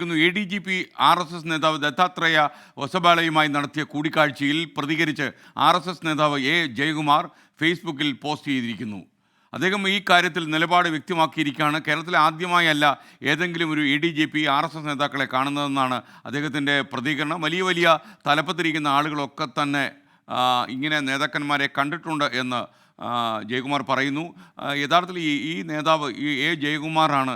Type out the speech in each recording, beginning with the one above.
A D G P R S S നേതാവ് ദത്താത്രേയ വസബാലയുമായി നടത്തിയ കൂടിക്കാഴ്ചയിൽ പ്രതികരിച്ച് ആർ എസ് എസ് നേതാവ് എ ജയകുമാർ ഫേസ്ബുക്കിൽ പോസ്റ്റ് ചെയ്തിരിക്കുന്നു. അദ്ദേഹം ഈ കാര്യത്തിൽ നിലപാട് വ്യക്തമാക്കിയിരിക്കുകയാണ്. കേരളത്തിലെ ആദ്യമായല്ല ഏതെങ്കിലും ഒരു A D G P R S S നേതാക്കളെ കാണുന്നതെന്നാണ് അദ്ദേഹത്തിന്റെ പ്രതികരണം. വലിയ വലിയ തലപ്പത്തിരിക്കുന്ന ആളുകളൊക്കെ തന്നെ ഇങ്ങനെ നേതാക്കന്മാരെ കണ്ടിട്ടുണ്ട് എന്ന് ജയകുമാർ പറയുന്നു. യഥാർത്ഥത്തിൽ ഈ നേതാവ് ഈ എ ജയകുമാറാണ്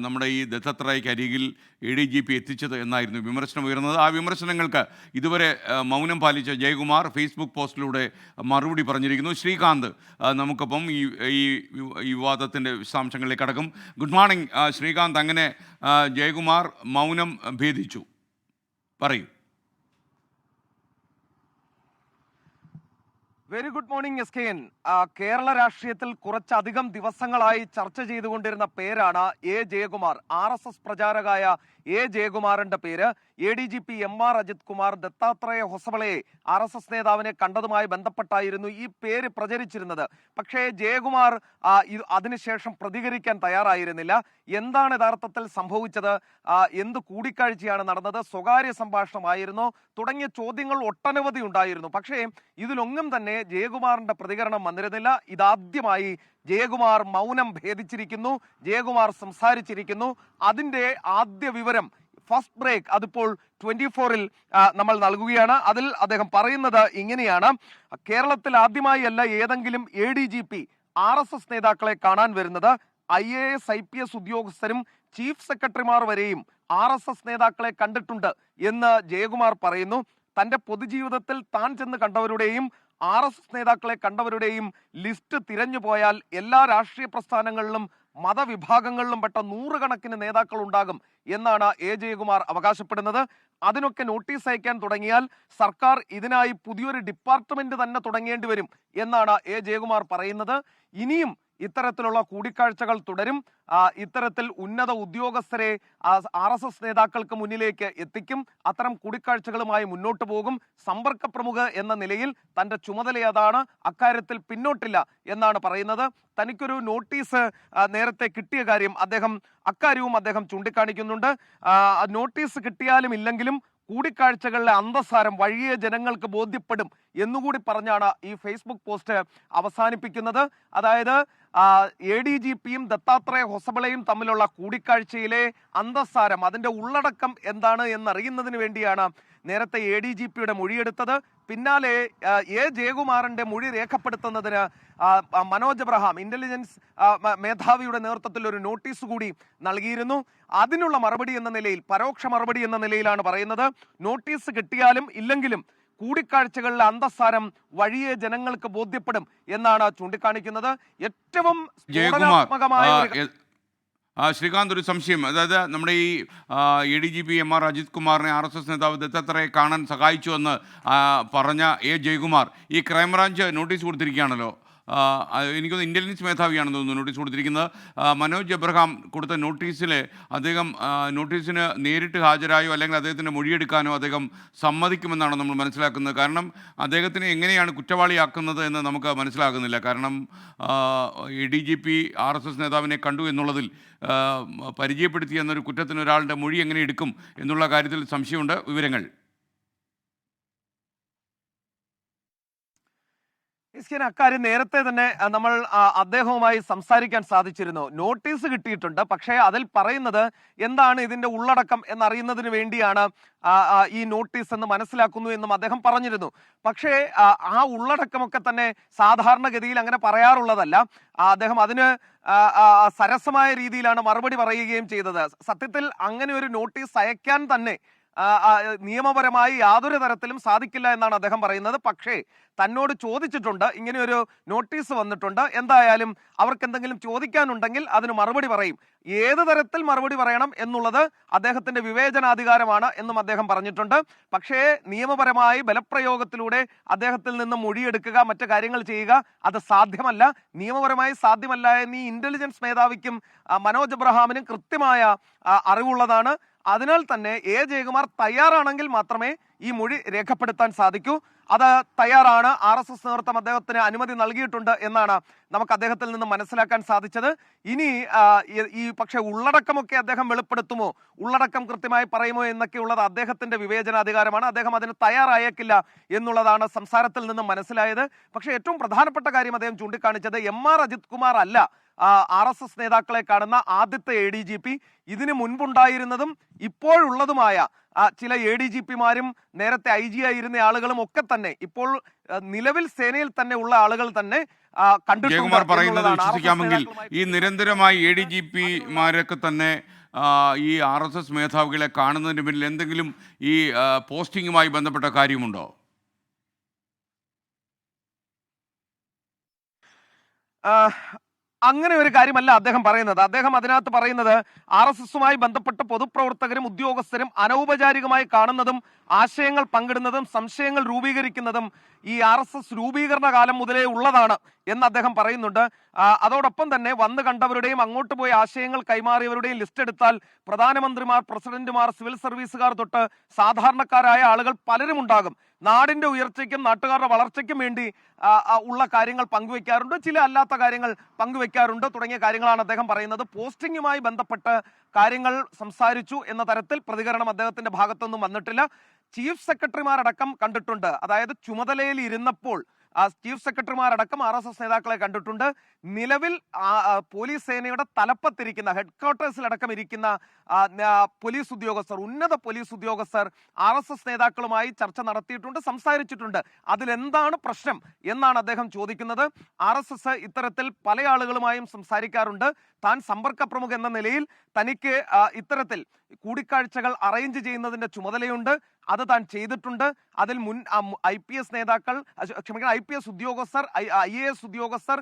നമ്മുടെ ഈ ദത്തത്രയ്ക്ക് അരികിൽ എ ഡി ജി പി എത്തിച്ചത് എന്നായിരുന്നു വിമർശനം ഉയർന്നത്. ആ വിമർശനങ്ങൾക്ക് ഇതുവരെ മൗനം പാലിച്ച ജയകുമാർ ഫേസ്ബുക്ക് പോസ്റ്റിലൂടെ മറുപടി പറഞ്ഞിരിക്കുന്നു. ശ്രീകാന്ത് നമുക്കപ്പം ഈ ഈ വിവാദത്തിന്റെ വിശദാംശങ്ങളിലേക്ക് കടക്കും. ഗുഡ് മോർണിംഗ് ശ്രീകാന്ത് അങ്ങനെ ജയകുമാർ മൗനം ഭേദിച്ചു. പറയൂ. Very good morning S K N Kerala രാഷ്ട്രീയത്തിൽ കുറച്ചധികം ദിവസങ്ങളായി ചർച്ച ചെയ്തുകൊണ്ടിരുന്ന പേരാണ് A. Jayakumar R. S. S. പ്രചാരകായ A. ജയകുമാറിന്റെ പേര് A. D. G. P. M. R. Ajith Kumar Dattatreya ഹൊസബളയെ R. S. S. നേതാവിനെ കണ്ടതുമായി ബന്ധപ്പെട്ടായിരുന്നു ഈ പേര് പ്രചരിച്ചിരുന്നത്. പക്ഷേ ജയകുമാർ അതിനുശേഷം പ്രതികരിക്കാൻ തയ്യാറായിരുന്നില്ല. എന്താണ് യഥാർത്ഥത്തിൽ സംഭവിച്ചത്? എന്ത് കൂടിക്കാഴ്ചയാണ് നടന്നത്? സ്വകാര്യ സംഭാഷണമായിരുന്നു തുടങ്ങിയ ചോദ്യങ്ങൾ ഒട്ടനവധി ഉണ്ടായിരുന്നു. പക്ഷേ ഇതിലൊന്നും തന്നെ ജയകുമാറിന്റെ പ്രതികരണം വന്നിരുന്നില്ല. ഇതാദ്യമായി ജയകുമാർ മൗനം ഭേദിച്ചിരിക്കുന്നു ജയകുമാർ സംസാരിച്ചിരിക്കുന്നു. അതിന്റെ ആദ്യ വിവരം ഫസ്റ്റ് ബ്രേക്ക് അതിപ്പോൾ ട്വന്റി ഫോറിൽ നമ്മൾ നൽകുകയാണ്. അതിൽ അദ്ദേഹം പറയുന്നത് ഇങ്ങനെയാണ്. കേരളത്തിൽ ആദ്യമായി അല്ല ഏതെങ്കിലും A D G P R S S നേതാക്കളെ കാണാൻ വരുന്നത്. I A S I P S ഉദ്യോഗസ്ഥരും ചീഫ് സെക്രട്ടറിമാർ വരെയും ആർ എസ് എസ് നേതാക്കളെ കണ്ടിട്ടുണ്ട് എന്ന് ജയകുമാർ പറയുന്നു. തന്റെ പൊതുജീവിതത്തിൽ താൻ ചെന്ന് കണ്ടവരുടെയും ആർ എസ് എസ് നേതാക്കളെ കണ്ടവരുടെയും ലിസ്റ്റ് തിരഞ്ഞു പോയാൽ എല്ലാ രാഷ്ട്രീയ പ്രസ്ഥാനങ്ങളിലും മതവിഭാഗങ്ങളിലും പെട്ട നൂറുകണക്കിന് നേതാക്കൾ ഉണ്ടാകും എന്നാണ് എ. ജയകുമാർ അവകാശപ്പെടുന്നത്. അതിനൊക്കെ നോട്ടീസ് അയക്കാൻ തുടങ്ങിയാൽ സർക്കാർ ഇതിനായി പുതിയൊരു ഡിപ്പാർട്ട്മെന്റ് തന്നെ തുടങ്ങേണ്ടി വരും എന്നാണ് എ. ജയകുമാർ പറയുന്നത്. ഇനിയും ഇത്തരത്തിലുള്ള കൂടിക്കാഴ്ചകൾ തുടരും. ഇത്തരത്തിൽ ഉന്നത ഉദ്യോഗസ്ഥരെ ആർ എസ് എസ് നേതാക്കൾക്ക് മുന്നിലേക്ക് എത്തിക്കും. അത്തരം കൂടിക്കാഴ്ചകളുമായി മുന്നോട്ട് പോകും. സമ്പർക്ക പ്രമുഖ എന്ന നിലയിൽ തന്റെ ചുമതല അതാണ് അക്കാര്യത്തിൽ പിന്നോട്ടില്ല എന്നാണ് പറയുന്നത്. തനിക്കൊരു നോട്ടീസ് നേരത്തെ കിട്ടിയ കാര്യം അദ്ദേഹം അക്കാര്യവും അദ്ദേഹം ചൂണ്ടിക്കാണിക്കുന്നുണ്ട്. നോട്ടീസ് കിട്ടിയാലും ഇല്ലെങ്കിലും കൂടിക്കാഴ്ചകളിലെ അന്തസാരം വഴിയെ ജനങ്ങൾക്ക് ബോധ്യപ്പെടും എന്നുകൂടി പറഞ്ഞാണ് ഈ ഫേസ്ബുക്ക് പോസ്റ്റ് അവസാനിപ്പിക്കുന്നത്. അതായത് എ ഡി ജി പിയും ദത്താത്രേയ ഹൊസബളയും തമ്മിലുള്ള കൂടിക്കാഴ്ചയിലെ അന്തസാരം അതിന്റെ ഉള്ളടക്കം എന്താണ് എന്നറിയുന്നതിന് വേണ്ടിയാണ് നേരത്തെ എ ഡി ജി പിയുടെ മൊഴിയെടുത്തത് പിന്നാലെ എ ജയകുമാറിന്റെ മൊഴി രേഖപ്പെടുത്തുന്നതിന് മനോജ് അബ്രഹാം ഇന്റലിജൻസ് മേധാവിയുടെ നേതൃത്വത്തിൽ ഒരു നോട്ടീസ് കൂടി നൽകിയിരുന്നു. അതിനുള്ള മറുപടി എന്ന നിലയിൽ പരോക്ഷ മറുപടി എന്ന നിലയിലാണ് പറയുന്നത്. നോട്ടീസ് കിട്ടിയാലും ഇല്ലെങ്കിലും കൂടിക്കാഴ്ചകളിലെ അന്തസ്സാരം വഴിയെ ജനങ്ങൾക്ക് ബോധ്യപ്പെടും എന്നാണ് ചൂണ്ടിക്കാണിക്കുന്നത്. ഏറ്റവും സ്ഫോടനാത്മകമായ ശ്രീകാന്ത് ഒരു സംശയം. അതായത് നമ്മുടെ ഈ A D G P M R Ajith കുമാറിനെ ആർ എസ് എസ് നേതാവ് ദത്തത്രയെ കാണാൻ സഹായിച്ചു എന്ന് പറഞ്ഞ എ ജയകുമാർ ഈ ക്രൈംബ്രാഞ്ച് നോട്ടീസ് കൊടുത്തിരിക്കുകയാണല്ലോ. എനിക്കൊന്ന് ഇന്റലിജൻസ് മേധാവിയാണെന്ന് തോന്നുന്നു നോട്ടീസ് കൊടുത്തിരിക്കുന്നത്. മനോജ് എബ്രഹാം കൊടുത്ത നോട്ടീസിൽ അദ്ദേഹം നോട്ടീസിന് നേരിട്ട് ഹാജരായോ അല്ലെങ്കിൽ അദ്ദേഹത്തിന്റെ മൊഴിയെടുക്കാനോ അദ്ദേഹം സമ്മതിക്കുമെന്നാണ് നമ്മൾ മനസ്സിലാക്കുന്നത്. കാരണം അദ്ദേഹത്തിനെ എങ്ങനെയാണ് കുറ്റവാളിയാക്കുന്നത് എന്ന് നമുക്ക് മനസ്സിലാകുന്നില്ല. കാരണം A D G P R S S നേതാവിനെ കണ്ടു എന്നുള്ളതിൽ പരിചയപ്പെടുത്തി എന്നൊരു കുറ്റത്തിന് ഒരാളുടെ മൊഴി എങ്ങനെ എടുക്കും എന്നുള്ള കാര്യത്തിൽ സംശയമുണ്ട്. വിവരങ്ങൾ. ഇസ്കിൻ അക്കാര്യം നേരത്തെ തന്നെ നമ്മൾ അദ്ദേഹവുമായി സംസാരിക്കാൻ സാധിച്ചിരുന്നു. നോട്ടീസ് കിട്ടിയിട്ടുണ്ട്. പക്ഷേ അതിൽ പറയുന്നത് എന്താണ് ഇതിന്റെ ഉള്ളടക്കം എന്നറിയുന്നതിന് വേണ്ടിയാണ് ഈ നോട്ടീസ് എന്ന് മനസ്സിലാക്കുന്നു എന്നും അദ്ദേഹം പറഞ്ഞിരുന്നു. പക്ഷേ ആ, ഉള്ളടക്കമൊക്കെ തന്നെ സാധാരണഗതിയിൽ അങ്ങനെ പറയാറുള്ളതല്ല. അദ്ദേഹം അതിന് സരസമായ രീതിയിലാണ് മറുപടി പറയുകയും ചെയ്തത്. സത്യത്തിൽ അങ്ങനെ ഒരു നോട്ടീസ് അയക്കാൻ തന്നെ നിയമപരമായി യാതൊരു തരത്തിലും സാധിക്കില്ല എന്നാണ് അദ്ദേഹം പറയുന്നത്. പക്ഷേ തന്നോട് ചോദിച്ചിട്ടുണ്ട്. ഇങ്ങനെയൊരു നോട്ടീസ് വന്നിട്ടുണ്ട്. എന്തായാലും അവർക്ക് എന്തെങ്കിലും ചോദിക്കാനുണ്ടെങ്കിൽ അതിന് മറുപടി പറയും. ഏത് തരത്തിൽ മറുപടി പറയണം എന്നുള്ളത് അദ്ദേഹത്തിന്റെ വിവേചനാധികാരമാണ് എന്നും അദ്ദേഹം പറഞ്ഞിട്ടുണ്ട്. പക്ഷേ നിയമപരമായി ബലപ്രയോഗത്തിലൂടെ അദ്ദേഹത്തിൽ നിന്ന് മൊഴിയെടുക്കുക മറ്റു കാര്യങ്ങൾ ചെയ്യുക അത് സാധ്യമല്ല. നിയമപരമായി സാധ്യമല്ല എന്ന് ഇന്റലിജൻസ് മേധാവിക്കും മനോജ് എബ്രഹാമിനും കൃത്യമായ അറിവുള്ളതാണ്. അതിനാൽ തന്നെ എ ജയകുമാർ തയ്യാറാണെങ്കിൽ മാത്രമേ ഈ മൊഴി രേഖപ്പെടുത്താൻ സാധിക്കൂ. അത് തയ്യാറാണ്. ആർ എസ് എസ് നേതൃത്വം അദ്ദേഹത്തിന് അനുമതി നൽകിയിട്ടുണ്ട് എന്നാണ് നമുക്ക് അദ്ദേഹത്തിൽ നിന്ന് മനസ്സിലാക്കാൻ സാധിച്ചത്. ഇനി ഈ- പക്ഷെ ഉള്ളടക്കമൊക്കെ അദ്ദേഹം വെളിപ്പെടുത്തുമോ? ഉള്ളടക്കം കൃത്യമായി പറയുമോ എന്നൊക്കെയുള്ളത് അദ്ദേഹത്തിന്റെ വിവേചനാധികാരമാണ്. അദ്ദേഹം അതിന് തയ്യാറായേക്കില്ല എന്നുള്ളതാണ് സംസാരത്തിൽ നിന്ന് മനസ്സിലായത്. പക്ഷെ ഏറ്റവും പ്രധാനപ്പെട്ട കാര്യം അദ്ദേഹം ചൂണ്ടിക്കാണിച്ചത് എം ആർ അജിത് കുമാർ അല്ല ആർ എസ് എസ് നേതാക്കളെ കാണുന്ന ആദ്യത്തെ എ ഡി ജി പി ഇതിനു മുൻപുണ്ടായിരുന്നതും ഇപ്പോഴുള്ളതുമായ ചില എ ഡി ജി പിമാരും നേരത്തെ ഐ ജി ആയിരുന്ന ആളുകളും ഒക്കെ തന്നെ ഇപ്പോൾ നിലവിൽ സേനയിൽ തന്നെ ഉള്ള ആളുകൾ തന്നെ കണ്ടിട്ടുണ്ട് പറയുന്നത് വിശ്വസിക്കാമെങ്കിൽ ഈ നിരന്തരമായി എ ഡി ജി പിമാരൊക്കെ തന്നെ ഈ ആർ എസ് എസ് മേധാവികളെ കാണുന്നതിന് പിന്നിൽ എന്തെങ്കിലും ഈ പോസ്റ്റിംഗുമായി പോസ്റ്റിങ്ങുമായി ബന്ധപ്പെട്ട കാര്യമുണ്ടോ? അങ്ങനെ ഒരു കാര്യമല്ല അദ്ദേഹം പറയുന്നത്. അദ്ദേഹം അതിനകത്ത് പറയുന്നത് ആർ എസ് എസുമായി ബന്ധപ്പെട്ട പൊതുപ്രവർത്തകരും ഉദ്യോഗസ്ഥരും അനൗപചാരികമായി കാണുന്നതും ആശയങ്ങൾ പങ്കിടുന്നതും സംശയങ്ങൾ രൂപീകരിക്കുന്നതും ഈ ആർ എസ് എസ് രൂപീകരണ കാലം മുതലേ ഉള്ളതാണ് എന്ന് അദ്ദേഹം പറയുന്നുണ്ട്. അതോടൊപ്പം തന്നെ വന്നു കണ്ടവരുടെയും അങ്ങോട്ട് പോയി ആശയങ്ങൾ കൈമാറിയവരുടെയും ലിസ്റ്റ് എടുത്താൽ പ്രധാനമന്ത്രിമാർ പ്രസിഡന്റുമാർ സിവിൽ സർവീസുകാർ തൊട്ട് സാധാരണക്കാരായ ആളുകൾ പലരും ഉണ്ടാകും നാടിന്റെ ഉയർച്ചയ്ക്കും നാട്ടുകാരുടെ വളർച്ചയ്ക്കും വേണ്ടി ഉള്ള കാര്യങ്ങൾ പങ്കുവെക്കാറുണ്ട്. ചില അല്ലാത്ത കാര്യങ്ങൾ പങ്കുവെക്കാറുണ്ട് തുടങ്ങിയ കാര്യങ്ങളാണ് അദ്ദേഹം പറയുന്നത്. പോസ്റ്റിംഗുമായി ബന്ധപ്പെട്ട് കാര്യങ്ങൾ സംസാരിച്ചു എന്ന തരത്തിൽ പ്രതികരണം അദ്ദേഹത്തിന്റെ ഭാഗത്തൊന്നും വന്നിട്ടില്ല. ചീഫ് സെക്രട്ടറിമാരടക്കം കണ്ടിട്ടുണ്ട്. അതായത് ചുമതലയിൽ ഇരുന്നപ്പോൾ ചീഫ് സെക്രട്ടറിമാരടക്കം ആർ എസ് എസ് നേതാക്കളെ കണ്ടിട്ടുണ്ട്. നിലവിൽ പോലീസ് സേനയുടെ തലപ്പത്തിരിക്കുന്ന ഹെഡ് ക്വാർട്ടേഴ്സിലടക്കം ഇരിക്കുന്ന പോലീസ് ഉദ്യോഗസ്ഥർ ഉന്നത പോലീസ് ഉദ്യോഗസ്ഥർ ആർ എസ് എസ് നേതാക്കളുമായി ചർച്ച നടത്തിയിട്ടുണ്ട് സംസാരിച്ചിട്ടുണ്ട്. അതിലെന്താണ് പ്രശ്നം എന്നാണ് അദ്ദേഹം ചോദിക്കുന്നത്. ആർ എസ് എസ് ഇത്തരത്തിൽ പല ആളുകളുമായും സംസാരിക്കാറുണ്ട്. താൻ സമ്പർക്ക പ്രമുഖ എന്ന നിലയിൽ തനിക്ക് ഇത്തരത്തിൽ കൂടിക്കാഴ്ചകൾ അറേഞ്ച് ചെയ്യുന്നതിന്റെ ചുമതലയുണ്ട്. അത് താൻ ചെയ്തിട്ടുണ്ട്. അതിൽ മുൻ ഐ പി എസ് നേതാക്കൾ ക്ഷമിക്കണം ഐ പി എസ് ഉദ്യോഗസ്ഥർ ഐ എ എസ് ഉദ്യോഗസ്ഥർ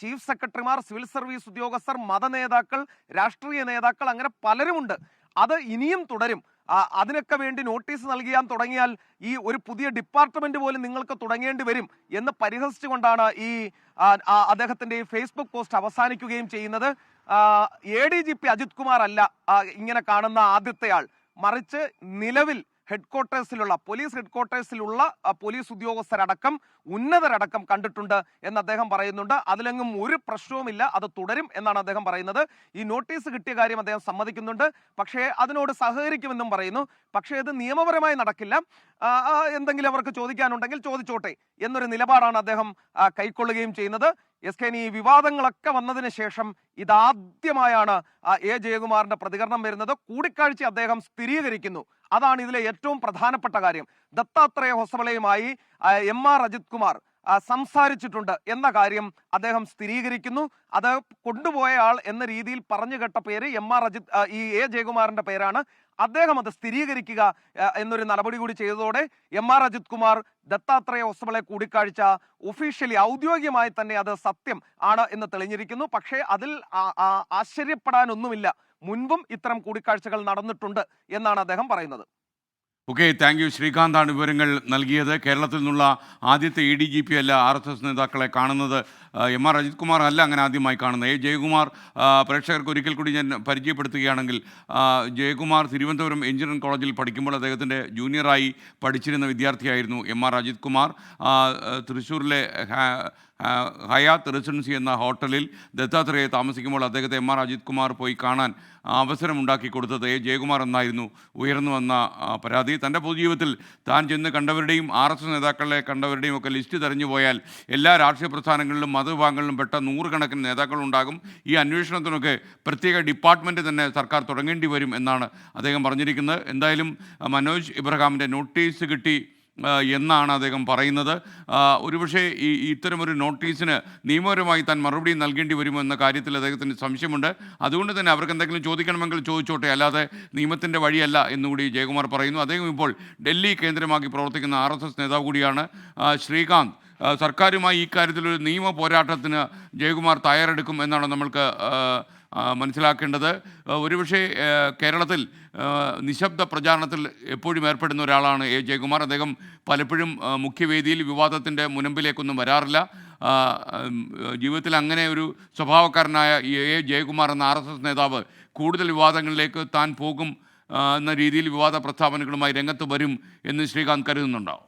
ചീഫ് സെക്രട്ടറിമാർ സിവിൽ സർവീസ് ഉദ്യോഗസ്ഥർ മത നേതാക്കൾ രാഷ്ട്രീയ നേതാക്കൾ അങ്ങനെ പലരുമുണ്ട്. അത് ഇനിയും തുടരും. അതിനൊക്കെ വേണ്ടി നോട്ടീസ് നൽകിയാൻ തുടങ്ങിയാൽ ഈ ഒരു പുതിയ ഡിപ്പാർട്ട്മെന്റ് പോലും നിങ്ങൾക്ക് തുടങ്ങേണ്ടി വരും എന്ന് പരിഹസിച്ചുകൊണ്ടാണ് ഈ അദ്ദേഹത്തിന്റെ ഈ ഫേസ്ബുക്ക് പോസ്റ്റ് അവസാനിക്കുകയും ചെയ്യുന്നത്. A D G P Ajith Kumar അല്ല ഇങ്ങനെ കാണുന്ന ആദ്യത്തെ ആൾ. മറിച്ച് നിലവിൽ ഹെഡ് ക്വാർട്ടേഴ്സിലുള്ള പോലീസ് ഹെഡ്ക്വാർട്ടേഴ്സിലുള്ള പോലീസ് ഉദ്യോഗസ്ഥരടക്കം ഉന്നതരടക്കം കണ്ടിട്ടുണ്ട് എന്ന് അദ്ദേഹം പറയുന്നുണ്ട്. അതിലെങ്ങും ഒരു പ്രശ്നവുമില്ല അത് തുടരും എന്നാണ് അദ്ദേഹം പറയുന്നത്. ഈ നോട്ടീസ് കിട്ടിയ കാര്യം അദ്ദേഹം സമ്മതിക്കുന്നുണ്ട്. പക്ഷേ അതിനോട് സഹകരിക്കുമെന്നും പറയുന്നു. പക്ഷേ ഇത് നിയമപരമായി നടക്കില്ല. എന്തെങ്കിലും അവർക്ക് ചോദിക്കാനുണ്ടെങ്കിൽ ചോദിച്ചോട്ടെ എന്നൊരു നിലപാടാണ് അദ്ദേഹം കൈക്കൊള്ളുകയും ചെയ്യുന്നത്. എസ് കെ ഈ വിവാദങ്ങളൊക്കെ വന്നതിന് ശേഷം ഇതാദ്യമായാണ് എ. ജയകുമാറിന്റെ പ്രതികരണം വരുന്നത്. കൂടിക്കാഴ്ച അദ്ദേഹം സ്ഥിരീകരിക്കുന്നു. അതാണ് ഇതിലെ ഏറ്റവും പ്രധാനപ്പെട്ട കാര്യം. ദത്താത്രേയ ഹൊസബളയുമായി ആ, എം ആർ അജിത് കുമാർ സംസാരിച്ചിട്ടുണ്ട് എന്ന കാര്യം അദ്ദേഹം സ്ഥിരീകരിക്കുന്നു. അത് കൊണ്ടുപോയ ആൾ എന്ന രീതിയിൽ പറഞ്ഞു കേട്ട പേര് എം ആർ അജിത് ഈ എ ജയകുമാറിന്റെ പേരാണ്. അദ്ദേഹം അത് സ്ഥിരീകരിക്കുക എന്നൊരു നടപടി കൂടി ചെയ്തതോടെ എം ആർ അജിത് കുമാർ ദത്താത്രേയ ഹോസ്പിളെ കൂടിക്കാഴ്ച ഒഫീഷ്യലി ഔദ്യോഗികമായി തന്നെ അത് സത്യം ആണ് എന്ന് തെളിഞ്ഞിരിക്കുന്നു. പക്ഷേ അതിൽ ആശ്ചര്യപ്പെടാനൊന്നുമില്ല. മുൻപും ഇത്തരം കൂടിക്കാഴ്ചകൾ നടന്നിട്ടുണ്ട് എന്നാണ് അദ്ദേഹം പറയുന്നത്. ഓക്കെ താങ്ക് യു ശ്രീകാന്താണ് വിവരങ്ങൾ നൽകിയത്. കേരളത്തിൽ നിന്നുള്ള ആദ്യത്തെ ഇ ഡി ജി പി അല്ല ആർ എസ് എസ് നേതാക്കളെ കാണുന്നത്. എം ആർ അജിത് കുമാർ അല്ല അങ്ങനെ ആദ്യമായി കാണുന്നത്. എ ജയകുമാർ പ്രേക്ഷകർക്ക് ഒരിക്കൽ കൂടി ഞാൻ പരിചയപ്പെടുത്തുകയാണെങ്കിൽ ജയകുമാർ തിരുവനന്തപുരം എഞ്ചിനീയറിംഗ് കോളേജിൽ പഠിക്കുമ്പോൾ അദ്ദേഹത്തിന്റെ ജൂനിയറായി പഠിച്ചിരുന്ന വിദ്യാർത്ഥിയായിരുന്നു എം ആർ അജിത് കുമാർ. തൃശ്ശൂരിലെ ഹയാത്ത് റെസിഡൻസി എന്ന ഹോട്ടലിൽ ദത്താത്രേയെ താമസിക്കുമ്പോൾ അദ്ദേഹത്തെ എം ആർ അജിത് കുമാർ പോയി കാണാൻ അവസരമുണ്ടാക്കി കൊടുത്തത് എ ജയകുമാർ എന്നായിരുന്നു ഉയർന്നു വന്ന പരാതി. തന്റെ പൊതുജീവിതത്തിൽ താൻ ചെന്ന് കണ്ടവരുടെയും ആർ എസ് എസ് നേതാക്കളെ കണ്ടവരുടെയും ഒക്കെ ലിസ്റ്റ് തെരഞ്ഞു പോയാൽ എല്ലാ രാഷ്ട്രീയ പ്രസ്ഥാനങ്ങളിലും മതവിഭാഗങ്ങളിലും പെട്ട നൂറുകണക്കിന് നേതാക്കളുണ്ടാകും. ഈ അന്വേഷണത്തിനൊക്കെ പ്രത്യേക ഡിപ്പാർട്ട്മെന്റ് തന്നെ സർക്കാർ തുടങ്ങേണ്ടി വരും എന്നാണ് അദ്ദേഹം പറഞ്ഞിരിക്കുന്നത്. എന്തായാലും മനോജ് ഇബ്രഹാമിന്റെ നോട്ടീസ് കിട്ടി എന്നാണ് അദ്ദേഹം പറയുന്നത്. ഒരുപക്ഷെ ഈ ഇത്തരമൊരു നോട്ടീസിന് നിയമപരമായി താൻ മറുപടി നൽകേണ്ടി വരുമോ എന്ന കാര്യത്തിൽ അദ്ദേഹത്തിന് സംശയമുണ്ട്. അതുകൊണ്ട് തന്നെ അവർക്ക് എന്തെങ്കിലും ചോദിക്കണമെങ്കിൽ ചോദിച്ചോട്ടെ. അല്ലാതെ നിയമത്തിന്റെ വഴിയല്ല എന്നുകൂടി ജയകുമാർ പറയുന്നു. അദ്ദേഹം ഇപ്പോൾ ഡൽഹി കേന്ദ്രമാക്കി പ്രവർത്തിക്കുന്ന ആർ നേതാവ് കൂടിയാണ് ശ്രീകാന്ത്. സർക്കാരുമായി ഈ കാര്യത്തിലൊരു നിയമ പോരാട്ടത്തിന് ജയകുമാർ തയ്യാറെടുക്കും എന്നാണ് നമ്മൾക്ക് മനസ്സിലാക്കേണ്ടത്. ഒരുപക്ഷെ കേരളത്തിൽ നിശബ്ദ പ്രചാരണത്തിൽ എപ്പോഴും ഏർപ്പെടുന്ന ഒരാളാണ് എ. ജയകുമാർ. അദ്ദേഹം പലപ്പോഴും മുഖ്യവേദിയിൽ വിവാദത്തിന്റെ മുനമ്പിലേക്കൊന്നും വരാറില്ല. ജീവിതത്തിൽ അങ്ങനെ ഒരു സ്വഭാവക്കാരനായ എ. ജയകുമാർ എന്ന ആർ എസ് എസ് നേതാവ് കൂടുതൽ വിവാദങ്ങളിലേക്ക് താൻ പോകും എന്ന രീതിയിൽ വിവാദ പ്രസ്താവനകളുമായി രംഗത്ത് വരും എന്ന് ശ്രീകാന്ത് കരുതുന്നുണ്ടോ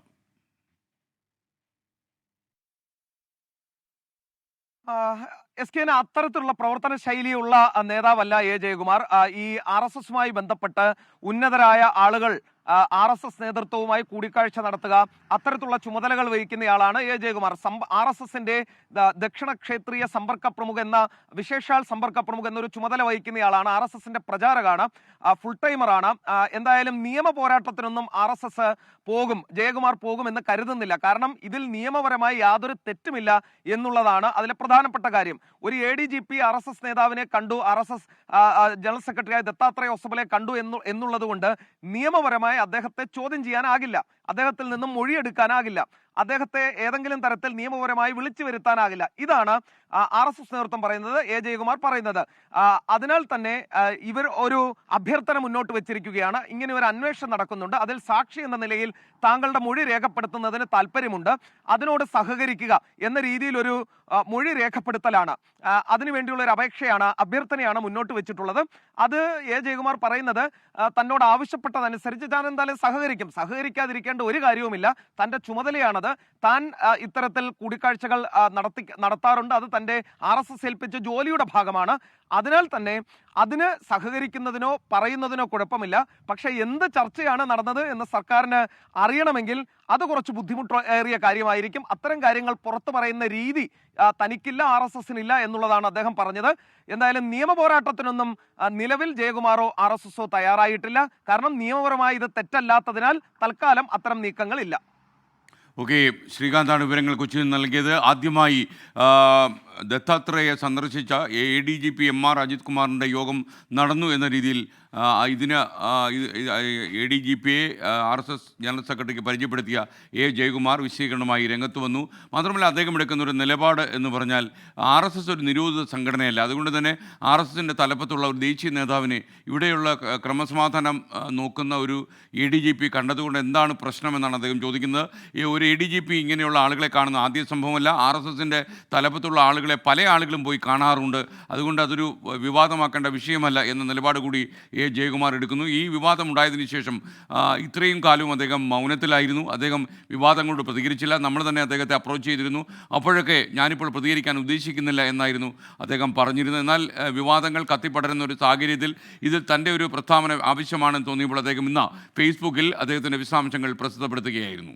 എസ് കെന് അത്തരത്തിലുള്ള പ്രവർത്തന ശൈലിയുള്ള നേതാവല്ല എ ജയകുമാർ. ഈ ആർ എസ് എസുമായി ബന്ധപ്പെട്ട് ഉന്നതരായ ആളുകൾ ആർ എസ് എസ് നേതൃത്വവുമായി കൂടിക്കാഴ്ച നടത്തുക. അത്തരത്തിലുള്ള ചുമതലകൾ വഹിക്കുന്നയാളാണ് എ. ജയകുമാർ. ആർ എസ് എസിന്റെ ദക്ഷിണ ക്ഷേത്രീയ സമ്പർക്ക പ്രമുഖ എന്ന വിശേഷാൽ സമ്പർക്ക പ്രമുഖ എന്നൊരു ചുമതല വഹിക്കുന്നയാളാണ് ആർ എസ് എസിന്റെ പ്രചാരകാണ്. ഫുൾ ടൈമറാണ് എന്തായാലും നിയമ പോരാട്ടത്തിനൊന്നും ആർ എസ് എസ് പോകും ജയകുമാർ പോകുമെന്ന് കരുതുന്നില്ല. കാരണം ഇതിൽ നിയമപരമായി യാതൊരു തെറ്റുമില്ല എന്നുള്ളതാണ് അതിലെ പ്രധാനപ്പെട്ട കാര്യം. ഒരു A D G P R S S നേതാവിനെ കണ്ടു ആർ എസ് എസ് ജനറൽ സെക്രട്ടറിയായ ദത്താത്രേയ ഒസബലെ കണ്ടു എന്നുള്ളതുകൊണ്ട് എന്നുള്ളത് കൊണ്ട് നിയമപരമായി അദ്ദേഹത്തെ ചോദ്യം ചെയ്യാനാകില്ല. അദ്ദേഹത്തിൽ നിന്നും മൊഴിയെടുക്കാനാകില്ല. അദ്ദേഹത്തെ ഏതെങ്കിലും തരത്തിൽ നിയമപരമായി വിളിച്ചു വരുത്താനാകില്ല. ഇതാണ് ആർ എസ് എസ് നേതൃത്വം പറയുന്നത് എ. ജയകുമാർ പറയുന്നത്. അതിനാൽ തന്നെ ഇവർ ഒരു അഭ്യർത്ഥന മുന്നോട്ട് വെച്ചിരിക്കുകയാണ്. ഇങ്ങനെ ഒരു അന്വേഷണം നടക്കുന്നുണ്ട്. അതിൽ സാക്ഷി എന്ന നിലയിൽ താങ്കളുടെ മൊഴി രേഖപ്പെടുത്തുന്നതിന് താല്പര്യമുണ്ട്. അതിനോട് സഹകരിക്കുക എന്ന രീതിയിലൊരു മൊഴി രേഖപ്പെടുത്തലാണ്. അതിനുവേണ്ടിയുള്ള ഒരു അപേക്ഷയാണ് അഭ്യർത്ഥനയാണ് മുന്നോട്ട് വെച്ചിട്ടുള്ളത്. അത് എ. ജയകുമാർ പറയുന്നത് തന്നോട് ആവശ്യപ്പെട്ടതനുസരിച്ച് ഞാൻ എന്തായാലും സഹകരിക്കും. സഹകരിക്കാതിരിക്കേണ്ട ഒരു കാര്യവുമില്ല. തന്റെ ചുമതലയാണത്. താൻ ഇത്തരത്തിൽ കൂടിക്കാഴ്ചകൾ നടത്തി നടത്താറുണ്ട്. അത് തന്റെ ആർ എസ് എസ് ഏൽപ്പിച്ച ജോലിയുടെ ഭാഗമാണ്. അതിനാൽ തന്നെ അതിന് സഹകരിക്കുന്നതിനോ പറയുന്നതിനോ കുഴപ്പമില്ല. പക്ഷേ എന്ത് ചർച്ചയാണ് നടന്നത് എന്ന് സർക്കാരിന് അറിയണമെങ്കിൽ അത് കുറച്ച് ബുദ്ധിമുട്ട് ഏറിയ കാര്യമായിരിക്കും. അത്തരം കാര്യങ്ങൾ പുറത്തു പറയുന്ന രീതി തനിക്കില്ല ആർ എസ് എസിനില്ല എന്നുള്ളതാണ് അദ്ദേഹം പറഞ്ഞത്. എന്തായാലും നിയമ പോരാട്ടത്തിനൊന്നും നിലവിൽ ജയകുമാറോ ആർ എസ് എസോ തയ്യാറായിട്ടില്ല. കാരണം നിയമപരമായി ഇത് തെറ്റല്ലാത്തതിനാൽ തൽക്കാലം അത്തരം നീക്കങ്ങളില്ല. ഓക്കെ ശ്രീകാന്താണ് വിവരങ്ങൾ കൊച്ചിയിൽ നിന്ന് നൽകിയത്. ആദ്യമായി ദത്താത്രേയെ സന്ദർശിച്ച A D G P M R Ajith കുമാറിന്റെ യോഗം നടന്നു എന്ന രീതിയിൽ ഇതിന് എ ഡി ജി പിയെ ആർ എസ് എസ് ജനറൽ സെക്രട്ടറിക്ക് പരിചയപ്പെടുത്തിയ എ ജയകുമാർ വിശദീകരണമായി രംഗത്ത് വന്നു. മാത്രമല്ല അദ്ദേഹം എടുക്കുന്ന ഒരു നിലപാട് എന്ന് പറഞ്ഞാൽ ആർ എസ് എസ് ഒരു നിരോധിത സംഘടനയല്ല. അതുകൊണ്ട് തന്നെ ആർ എസ് എസിന്റെ തലപ്പത്തുള്ള ഒരു ദേശീയ നേതാവിനെ ഇവിടെയുള്ള ക്രമസമാധാനം നോക്കുന്ന ഒരു എ ഡി ജി പി കണ്ടതുകൊണ്ട് എന്താണ് പ്രശ്നമെന്നാണ് അദ്ദേഹം ചോദിക്കുന്നത്. ഈ ഒരു എ ഡി ജി പി ഇങ്ങനെയുള്ള ആളുകളെ കാണുന്ന ആദ്യ സംഭവമല്ല. ആർ എസ് എസിന്റെ തലപ്പത്തുള്ള ആളുകളെ പല ആളുകളും പോയി കാണാറുണ്ട്. അതുകൊണ്ട് അതൊരു വിവാദമാക്കേണ്ട വിഷയമല്ല എന്ന നിലപാട് കൂടി എ ജയകുമാർ എടുക്കുന്നു. ഈ വിവാദം ഉണ്ടായതിനു ശേഷം ഇത്രയും കാലവും അദ്ദേഹം മൗനത്തിലായിരുന്നു. അദ്ദേഹം വിവാദങ്ങളോട് പ്രതികരിച്ചില്ല. നമ്മൾ തന്നെ അദ്ദേഹത്തെ അപ്രോച്ച് ചെയ്തിരുന്നു. അപ്പോഴൊക്കെ ഞാനിപ്പോൾ പ്രതികരിക്കാൻ ഉദ്ദേശിക്കുന്നില്ല എന്നായിരുന്നു അദ്ദേഹം പറഞ്ഞിരുന്നത്. എന്നാൽ വിവാദങ്ങൾ കത്തിപ്പടരുന്ന ഒരു സാഹചര്യത്തിൽ ഇതിൽ തന്റെ ഒരു പ്രസ്താവന ആവശ്യമാണെന്ന് തോന്നിയപ്പോൾ അദ്ദേഹം ഇന്ന് ഫേസ്ബുക്കിൽ അദ്ദേഹത്തിന്റെ വിശദാംശങ്ങൾ പ്രസിദ്ധപ്പെടുത്തുകയായിരുന്നു.